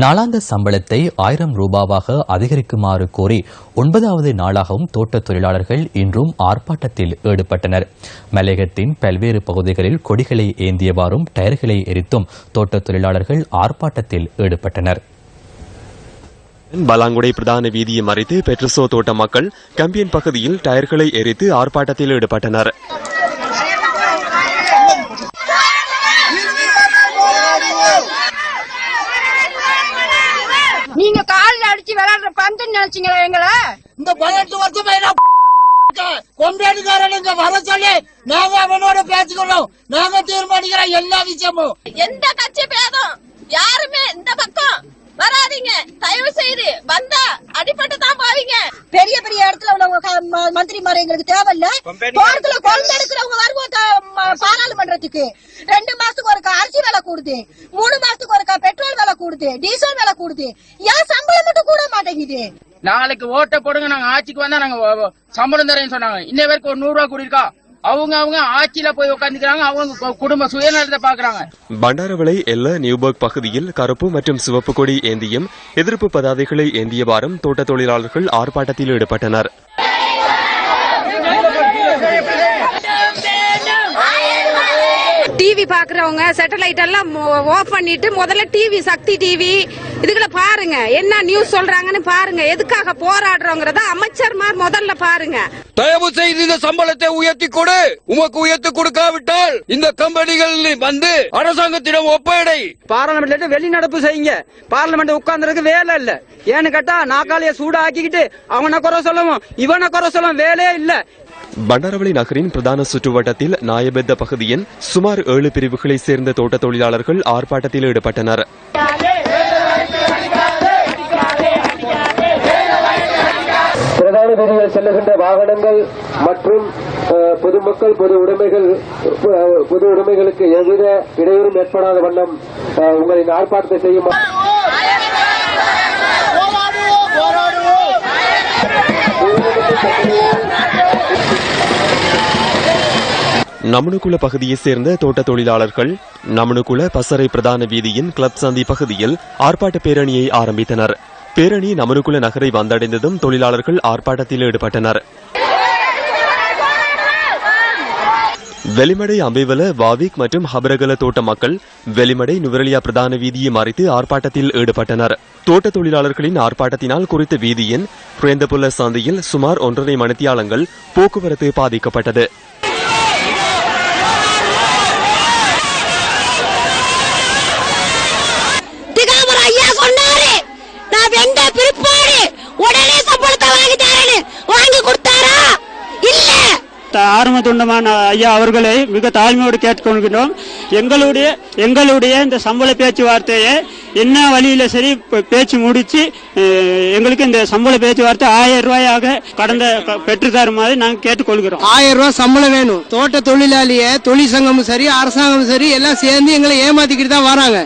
நாளாந்த சம்பளத்தை ஆயிரம் ரூபாவாக அதிகரிக்குமாறு கோரி ஒன்பதாவது நாளாகவும் தோட்டத் தொழிலாளர்கள் இன்றும் ஆர்ப்பாட்டத்தில் ஈடுபட்டனர். மலையகத்தின் பல்வேறு பகுதிகளில் கொடிகளை ஏந்தியவாறும் டயர்களை எரித்தும் தோட்டத் தொழிலாளர்கள் ஆர்ப்பாட்டத்தில் ஈடுபட்டனர். பலாங்குடை பிரதான வீதியை மறைத்து பெட்ரசோ தோட்ட மக்கள் கம்பியன் பகுதியில் டயர்களை எரித்து ஆர்ப்பாட்டத்தில் ஈடுபட்டனர் நீங்க காலில் அடிச்சு விளையாடுற பந்துன்னு நினைச்சீங்களா எங்களை? இந்த பதினெட்டு வருஷமா என்ன கொண்டாடுக்காரன் இங்க வர சொல்லி நாங்க அவனோட பேசிக்கணும் நாங்க தீர்மானிக்கிற எல்லா விஷயமும். எந்த கட்சி பேதம் யாருமே இந்த பக்கம் வராதீங்க. தயவு செய்து வந்தா அடிபட்டு தான் போவீங்க. பெரிய பெரிய இடத்துல உள்ளவங்க மந்திரி மாதிரி எங்களுக்கு தேவையில்ல. தோட்டத்துல குழந்தை எடுக்கிறவங்க வருவாங்க ம- பாராளுமன்றத்துக்கு. ரெண்டு மாசத்துக்கு ஒருக்கா அரிசி விலை கூடுது. மூணு மாசத்துக்கு ஒருக்கா பெட்ரோல் கூடுது? டீசல் விலை கூடுது? ஏன் சம்பளம் மட்டும் கூட மாட்டேங்குது? நாளைக்கு ஓட்டை போடுங்க நாங்க ஆட்சிக்கு வந்தா நாங்க சம்பளம் தரேன்னு சொன்னாங்க. இன்ன வரைக்கும் ஒரு நூறு ரூபா கூடியிருக்கா? அவங்க அவங்க ஆட்சியில போய் உட்காந்துக்கிறாங்க அவங்க குடும்ப சுயநலத்தை பாக்குறாங்க. பண்டாரவளை எல்ல நியூபர்க் பகுதியில் கருப்பு மற்றும் சிவப்பு கொடி ஏந்தியும் எதிர்ப்பு பதாதைகளை ஏந்தியவாறும் தோட்ட தொழிலாளர்கள் ஆர்ப்பாட்டத்தில் ஈடுபட்டனர். டிவி பாக்குறவங்க சேட்டலைட் எல்லாம் ஆஃப் பண்ணிட்டு முதல்ல டிவி சக்தி டிவி இதுகளை பாருங்க. என்ன நியூஸ் சொல்றாங்கன்னு பாருங்க. எதுக்காக போராடுறோங்கிறத அமைச்சர்மார் முதல்ல பாருங்க. தயவு செய்து இந்த சம்பளத்தை உயர்த்தி கொடு. உமக்கு உயர்த்தி கொடுக்காவிட்டால் இந்த கம்பெனிகள் வந்து அரசாங்கத்திடம் ஒப்படை பார்லமெண்ட்ல வெளிநடப்பு செய்யுங்க. பார்லமெண்ட் உட்கார்ந்ததுக்கு வேலை இல்ல. ஏன்னு கேட்டா நாக்காளிய சூடாக்கிக்கிட்டு அவனை குறை சொல்லவும் இவனை குறை சொல்லவும் வேலையே இல்ல. பண்டாரவளை நகரின் பிரதான சுற்றுவட்டத்தில் நாயபெத்த பகுதியின் சுமார் ஏழு பிரிவுகளைச் சேர்ந்த தோட்ட தொழிலாளர்கள் ஆர்ப்பாட்டத்தில் ஈடுபட்டனர். பிரதான வீதியில் செல்லுகின்ற வாகனங்கள் மற்றும் பொதுமக்கள் பொது உடைமைகள் பொது உடைமைகளுக்கு எவ்வித இடையூறும் ஏற்படாத வண்ணம் அஹ், உங்களின் ஆர்ப்பாட்டத்தை செய்யும்? நமனுகுல பகுதியைச் சேர்ந்த தோட்ட தொழிலாளர்கள் நமனுகுல பசறை பிரதான வீதியின் கிளப் சந்தி பகுதியில் ஆர்ப்பாட்ட பேரணியை ஆரம்பித்தனர். பேரணி நமனுகுல நகரை வந்தடைந்ததும் தொழிலாளர்கள் ஆர்ப்பாட்டத்தில் ஈடுபட்டனர். வெளிமடை அம்பைவல வாவிக் மற்றும் ஹபரகல தோட்ட மக்கள் வெளிமடை நுவரலியா பிரதான வீதியை மறைத்து ஆர்ப்பாட்டத்தில் ஈடுபட்டனர். தோட்ட தொழிலாளர்களின் ஆர்ப்பாட்டத்தினால் குறித்த வீதியின் குறைந்தபுள்ள சந்தையில் சுமார் ஒன்றரை மணித்தியாலங்கள் போக்குவரத்து பாதிக்கப்பட்டது திகாமர் ஐயா சொன்னாரு நான் வெந்த பிற்பாடு உடனே சம்பளத்தை வாங்கி தரேன்னு வாங்கி கொடுத்தாரா இல்ல ஆரம்ப தொண்டமான ஐயா அவர்களை மிக தாழ்மையோடு கேட்டுக்கொள்கிறோம் எங்களுடைய எங்களுடைய இந்த சம்பள பேச்சுவார்த்தையை என்ன வழியில சரி பேச்சு முடிச்சு எங்களுக்கு இந்த சம்பள பேச்சுவார்த்தை ஆயிரம் ரூபாயாக கடந்த பெற்று தருமாறு நாங்கள் கேட்டுக்கொள்கிறோம். ஆயிரம் ரூபாய் சம்பளம் வேணும். தோட்ட தொழிலாளிய தொழிற்சங்கமும் சரி அரசாங்கமும் சரி எல்லாம் சேர்ந்து எங்களை ஏமாத்திக்கிட்டு தான் வராங்க.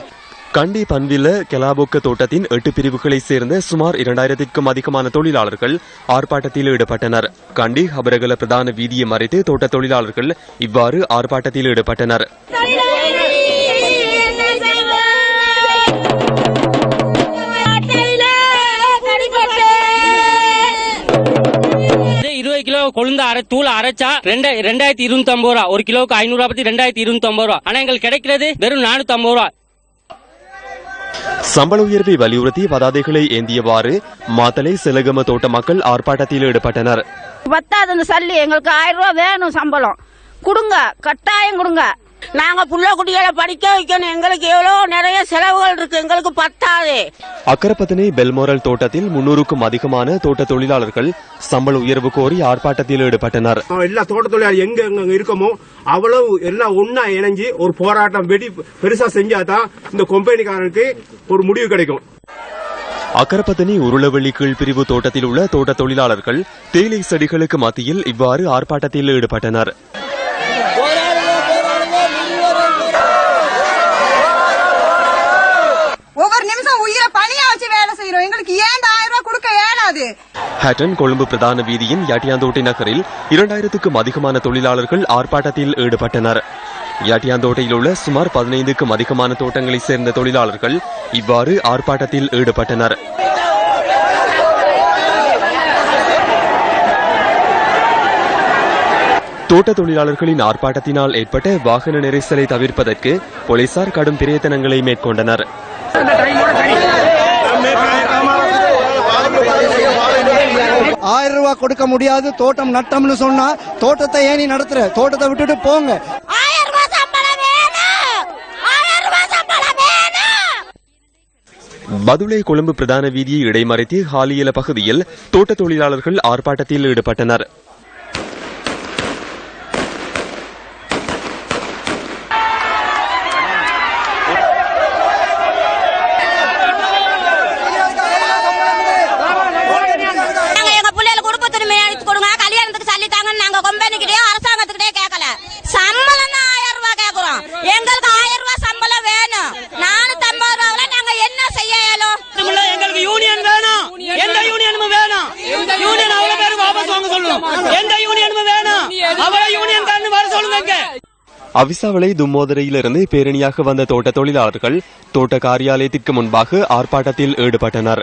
கண்டி பன்வில கெலாபொக்க தோட்டத்தின் எட்டு பிரிவுகளைச் சேர்ந்த சுமார் இரண்டாயிரத்திற்கும் அதிகமான தொழிலாளர்கள் ஆர்ப்பாட்டத்தில் ஈடுபட்டனர். கண்டி ஹபரகல பிரதான வீதியை மறைத்து தோட்ட தொழிலாளர்கள் இவ்வாறு ஆர்ப்பாட்டத்தில் ஈடுபட்டனர். இருபது கிலோ கொழுந்து அரை தூள் அரைச்சா ரெண்டு ரெண்டாயிரத்தி இருநூத்தி ஐம்பது ரூபா. ஒரு கிலோவுக்கு ஐநூறு ரூபா பத்தி ரெண்டாயிரத்தி இருநூத்தி ஐம்பது ரூபா. ஆனா எங்களுக்கு கிடைக்கிறது வெறும் நானூத்தி ஐம்பது ரூபா. சம்பள உயர்வை வலியுறுத்தி பதாதைகளை ஏந்தியவாறு மாத்தலை செலகம தோட்ட மக்கள் ஆர்ப்பாட்டத்தில் ஈடுபட்டனர். பத்தாது அந்த சல்லி. எங்களுக்கு ஆயிரம் ரூபாய் வேணும் சம்பளம். கொடுங்க. கட்டாயம் கொடுங்க. நாங்க புள்ள குட்டிகளை படிக்க வைக்கணும். எங்களுக்கு எவ்வளவு நிறைய செலவுகள் இருக்கு. எங்களுக்கு பத்தாது. அக்கரப்பத்தனை பெல்மோரல் தோட்டத்தில் முன்னூறுக்கும் அதிகமான தோட்ட தொழிலாளர்கள் சம்பள உயர்வு கோரி ஆர்ப்பாட்டத்தில் ஈடுபட்டனர். எல்லா தோட்ட தொழிலாளி எங்க எங்க இருக்கமோ அவ்வளவு எல்லாம் ஒன்னா இணைஞ்சு ஒரு போராட்டம் வெடி பெருசா செஞ்சாதான் இந்த கம்பெனிக்காரனுக்கு ஒரு முடிவு கிடைக்கும். அக்கரப்பத்தனி உருளவெளி கீழ்பிரிவு தோட்டத்தில் உள்ள தோட்ட தொழிலாளர்கள் தேயிலை செடிகளுக்கு மத்தியில் இவ்வாறு ஆர்ப்பாட்டத்தில் ஈடுபட்டனர். செய்யறோம் எங்களுக்கு ஏன் ஆயிரம் ரூபாய் கொடுக்க இயலாது ஹட்டன் கொழும்பு பிரதான வீதியின் யாட்டியாந்தோட்டை நகரில் இரண்டாயிரத்துக்கும் அதிகமான தொழிலாளர்கள் ஆர்ப்பாட்டத்தில் ஈடுபட்டனர். யாட்டியாந்தோட்டையில் உள்ள சுமார் பதினைந்துக்கும் அதிகமான தோட்டங்களைச் சேர்ந்த தொழிலாளர்கள் இவ்வாறு ஆர்ப்பாட்டத்தில் ஈடுபட்டனர். தோட்ட தொழிலாளர்களின் ஆர்ப்பாட்டத்தினால் ஏற்பட்ட வாகன நெரிசலை தவிர்ப்பதற்கு போலீசார் கடும் பிரயத்தனங்களை மேற்கொண்டனர். ஆயிரம் ரூபாய் கொடுக்க முடியாது தோட்டம் நட்டம்னு சொன்னா தோட்டத்தை ஏன் நடத்துற? தோட்டத்தை விட்டுட்டு போங்க. பதுளை கொழும்பு பிரதான வீதியை இடைமறைத்து ஹாலியல பகுதியில் தோட்ட தொழிலாளர்கள் ஆர்ப்பாட்டத்தில் ஈடுபட்டனர் நாங்க எங்க பிள்ளைகளுக்கு குடும்பத்துரிமை அளித்து கொடுங்க கல்யாணத்துக்கு சல்லி தாங்கன்னு நாங்க கம்பெனிக்கிட்டே அரசாங்கத்துக்கிட்டே கேட்கல சம்பளம் தான் ஆயிரம் கேக்குறோம் எங்களுக்கு ஆயிரம் ரூபாய் சம்பளம் வேணும். நானூத்தி ரூபாய்ல நாங்க என்ன செய்ய எங்களுக்கு யூனியன் வேணும். எந்த யூனியனும் வேணும். யூனியன் அவ்வளவு பேர் வாபஸ் வாங்க சொல்லணும் எந்த யூனியனும் வேணும். அவ்வளவு யூனியன் வர சொல்லுங்க அவிசாவளை தும்மோதரையிலிருந்து பேரணியாக வந்த தோட்ட தொழிலாளர்கள் தோட்ட காரியாலயத்திற்கு முன்பாக ஆர்ப்பாட்டத்தில் ஈடுபட்டனர்.